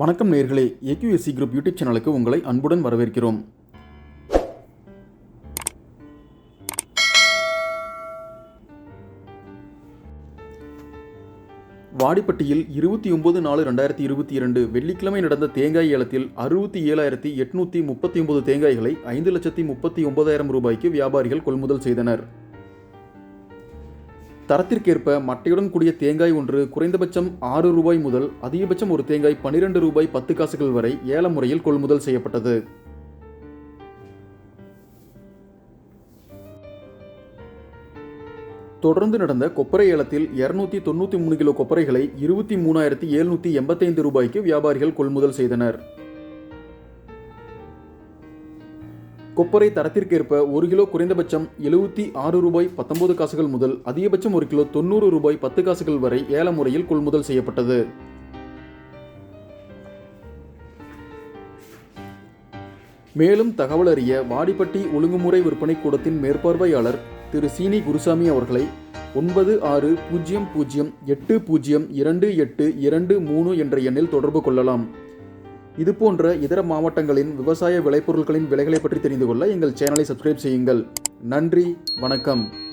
வணக்கம் நேர்களே AQSC group YouTube சேனலுக்கு உங்களை அன்புடன் வரவேற்கிறோம். வாடிப்பட்டியில் இருபத்தி ஒன்பது நாலு ரெண்டாயிரத்தி இருபத்தி இரண்டு வெள்ளிக்கிழமை நடந்த தேங்காய் ஏலத்தில் அறுபத்தி ஏழாயிரத்தி எட்நூற்றி முப்பத்தி ஒன்பது தேங்காய்களை ஐந்து லட்சத்தி முப்பத்தி ஒன்பதாயிரம் ரூபாய்க்கு வியாபாரிகள் கொள்முதல் செய்தனர். தரத்திற்கேற்ப மட்டையுடன் கூடிய தேங்காய் ஒன்று குறைந்தபட்சம் ஆறு ரூபாய் முதல் அதிகபட்சம் ஒரு தேங்காய் பன்னிரண்டு ரூபாய் பத்து காசுகள் வரை ஏல முறையில் கொள்முதல் செய்யப்பட்டது. தொடர்ந்து நடந்த கொப்பரை ஏலத்தில் இருநூத்தி தொண்ணூற்றி மூணு கிலோ கொப்பரைகளை இருபத்தி மூணாயிரத்தி எழுநூற்றி எண்பத்தைந்து ரூபாய்க்கு வியாபாரிகள் கொள்முதல் செய்தனர். கொப்பரை தரத்திற்கேற்ப ஒரு கிலோ குறைந்தபட்சம் எழுபத்தி ஆறு ரூபாய் பத்தொன்பது காசுகள் முதல் அதிகபட்சம் ஒரு கிலோ தொண்ணூறு ரூபாய் பத்து காசுகள் வரை ஏல முறையில் கொள்முதல் செய்யப்பட்டது. மேலும் தகவல் அறிய வாடிப்பட்டி ஒழுங்குமுறை விற்பனை கூடத்தின் மேற்பார்வையாளர் திரு சீனி குருசாமி அவர்களை ஒன்பது ஆறு பூஜ்ஜியம் பூஜ்ஜியம் எட்டு பூஜ்ஜியம் இரண்டு எட்டு இரண்டு மூணு என்ற எண்ணில் தொடர்பு கொள்ளலாம். இதுபோன்ற இதர மாவட்டங்களின் விவசாய விளைபொருட்களின் விலைகளை பற்றி தெரிந்து கொள்ள எங்கள் சேனலை சப்ஸ்கிரைப் செய்யுங்கள். நன்றி வணக்கம்.